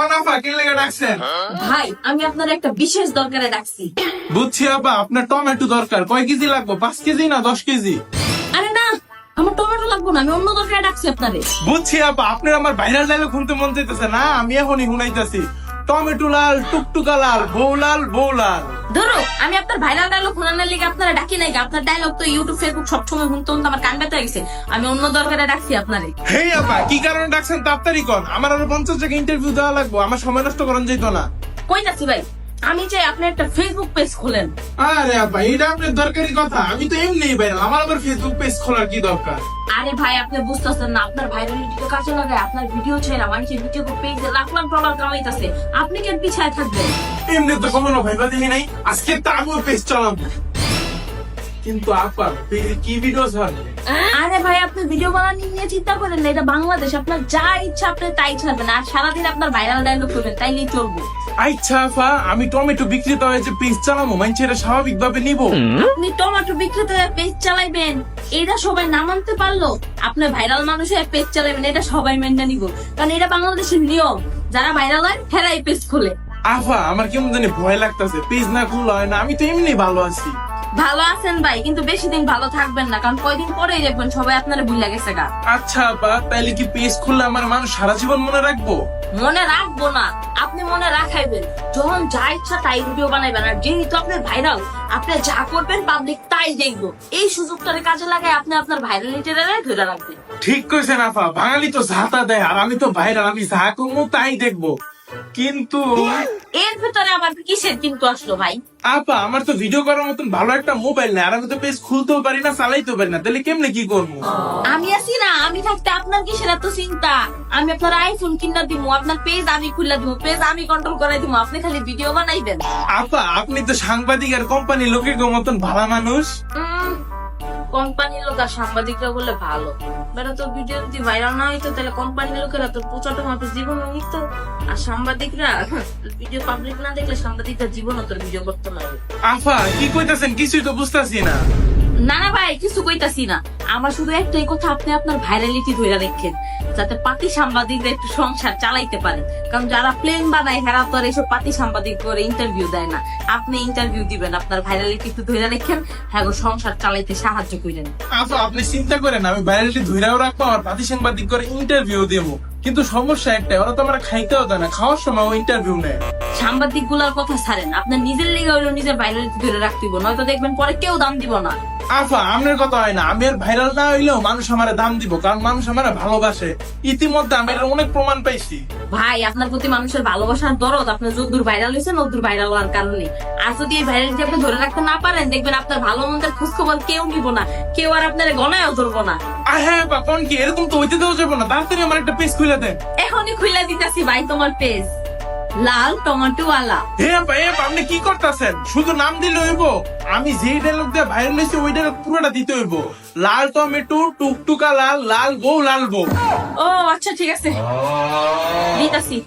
কন আপা কি লেগে ডাকছেন। ভাই আমি আপনার একটা বিশেষ দরকারে ডাকছি। বুঝছি আপা আপনার টমেটো দরকার। কয় কেজি লাগবে? পাঁচ কেজি না দশ কেজি? আরে না আমার টমেটো লাগবো না আমি অন্য দরকারে ডাকছি আপনারে। বুঝছি আপা আপনার আমার ভাইরাল ডায়লগ খুনতে মন চাইতেছে না আমি এখনই শুনাইতেছি। টমেটো লাল টুকটুকা লাল বউ লাল বউ লাল। ধরো আমি আপনার ভাইরাল ডায়লগ শোনানোর লিগে আপনারা ডাকি নাই আপনার ডায়লগ তো ইউটিউব ফেসবুক সবসময় শুনতে শুনতে আমার কান ব্যথা গেছে। আমি অন্য দরকারে ডাকছি আপনারে। হে আপা কি কারণে ডাকছেন তাড়াতাড়ি কন? আমার আরও পঞ্চাশ জায়গায় ইন্টারভিউ দেওয়া লাগবো আমার সময় নষ্ট করেন যেত না। কই যাচ্ছি ভাই? আমি চাই আপনি একটা ফেসবুক পেজ খোলেন। আরে আপা এটা আপনার দরকারি কথা। আমি তো এমনি ভাইরাল আমার আবার ফেসবুক পেজ খোলার কি দরকার? আরে ভাই আপনি বুঝতেছেন না আপনার ভাইরালিটি তো কাজে লাগায় আপনার ভিডিও ছেড়া মানুষের ভিডিও পেজে লাখ লাখ ডলার কামাইতেছে। আপনি কেন পিছায় থাকবেন? এমনি তো কখনো ভাইবা দেখি নাই আজকে তো আমিও পেজ চালাবো। কিন্তু আপা কি ভিডিও ছাড়বে আরে ভাই আপনি ভিডিও বানানি নিয়ে চিন্তা করেন না এটা বাংলাদেশ। আপনার যা ইচ্ছা আপনি তাই ছাড়বেন। আর সারাদিন আপনার ভাইরাল ডায়লগ করবেন তাইলেই চলবো। আচ্ছা আপা আমি টমেটো বিক্রেতা হয়েছে পেজ চালাবো মানুষ এটা স্বাভাবিক ভাবে নিবো আপনি টমেটো বিক্রেতা পেজ চালাইবেন এটা সবাই না মানতে পারল। আপনি ভাইরাল মানুষের পেজ চালাবেন এটা সবাই মেনে নিব। কারণ এটা বাংলাদেশের নিয়ম যারা ভাইরাল হয় হেরাই পেজ খোলে। আফা আমার কেমন জানি ভয় লাগতেছে পেজ না খুললে হয় না আমি তো এমনি ভালো আছি। ভালো আছেন ভাই কিন্তু বেশি দিন ভালো থাকবেন না কারণ কয়দিন পরেই দেখবেন সবাই আপনারা ভুলে গেছে গা। আচ্ছা আপা তাইলে কি পেজ খুললে আমার মানুষ সারা জীবন মনে রাখব? মনে রাখব না আপনি মনে রাখাইবেন যখন যা ইচ্ছা তাই ভিডিও বানাইবেন আর যেহেতু আপনি ভাইরাল আপনি যা করবেন পাবলিক তাই দেখব। এই সুযোগটারে কাজে লাগাই আপনি আপনার ভাইরালিটি ধরে রাখবেন। ঠিক কইছেন আফা বাঙালি তো ঝাঁতা দেয় আর আমি তো ভাইরাল আমি যা করব তাই দেখব। কিন্তু এর ভিতরে আবার কিসের কিন্তু আসলো ভাই? আপা আমার তো ভিডিও করার মতন ভালো একটা মোবাইল নেই। আর আমি তো পেজ খুলতেও পারি না চালাইতেও পারি না। তাহলে কেমনে কি করব? আমি আছি না আমি থাকতে আপনার কিসের এত চিন্তা? আমি আপনার আইফোন কিনা দিব আপনার পেজ আমি খুলে দিব পেজ আমি কন্ট্রোল করাই দিব আপনি খালি ভিডিও বানাইবেন। আপা আপনি তো সাংবাদিক আর কোম্পানি লোকের মতন ভালো মানুষ। কোম্পানির লোক আর সাংবাদিকরা বলে ভালো। বেটা তো ভিডিও যদি ভাইরাল না হইতো, তাহলে কোম্পানির লোকেরা তো প্রচারটা মাপে জীবন নিত। আর সাংবাদিকরা ভিডিও পাবলিক না দেখলে সাংবাদিকরা জীবনও তোর ভিডিও করতে না। আফা, কি কইতাছেন? কিছুই তো বুঝতাছি না। না না ভাই কিছু কইতাছি না। আমার শুধু একটাই কথা আপনি আপনার ভাইরালিটি ধরে রাখেন যাতে পাতি সাংবাদিকরা একটু সংসার চালাইতে পারে কারণ যারা প্লেন বানায় হেরা তো আর এইসব পাতি সাংবাদিক করে ইন্টারভিউ দেয় না। আপনি ইন্টারভিউ দিবেন আপনার ভাইরালিটি একটু ধরে রাখেন হ্যাঁ গো, সংসার চালাইতে সাহায্য করেন আফা আপনি চিন্তা করেন আমি ভাইরালিটি ধৈরাও রাখব আর পাতি সাংবাদিক করে ইন্টারভিউ দেবো। কিন্তু সমস্যা একটাই ওরা তো আমরা খাইতেও দেয় না খাওয়ার সময় ও ইন্টারভিউ নেয়। সাংবাদিকগুলার কথা ছাড়েন আপনার নিজের লেগে হইল নিজের ভাইরালিটি ধরে রাখতে নয়তো দেখবেন পরে কেউ দাম দিব না। আফা আপনার কথা হয় না। আমি আর ভাইরাল না হইলেও মানুষ আমার দাম দিব কারণ মানুষ আমার ভালোবাসে। ইতিমধ্যে আমি এর অনেক প্রমাণ পাইছি। ভাই আপনার প্রতি মানুষের ভালোবাসার দরদ আপনার যদ্দূর ভাইরাল হয়েছে নদ্দূর ভাইরাল হওয়ার কারণে আর যদি এই ভাইরালিটি আপনি ধরে রাখতে না পারেন দেখবেন আপনার ভালো মন্দের খোঁজ খবর কেউ নিব না। কেউ আর আপনার গনায়ও ধরবো না। হ্যাঁ বা কোন কি এরকম তো হইতে দেওয়া যাবে না। তাড়াতাড়ি আমার একটা পেজ খুলে দেন। এখনই খুলে দিতেছি ভাই তোমার পেজ লাল টমেটো ওয়ালা হে আপা, আপনি কি করতেছেন? শুধু নাম দিলে হইব? আমি যে ডায়লগ দিয়ে ভাইরাল হয়েছে ওই ডায়লগ পুরোটা দিতে হইব। লাল টমেটো টুকটুকা লাল লাল বউ লাল বউ। ও আচ্ছা ঠিক আছে। দিতাছি।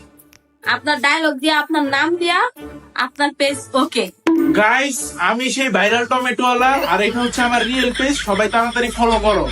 আপনার ডায়লগ দিয়া আপনার নাম দিয়া আপনার পেজ ওকে গাইস আমি সেই ভাইরাল টমেটো ওয়ালা আর এটা হচ্ছে আমার রিয়েল পেজ সবাই তাড়াতাড়ি ফলো করো।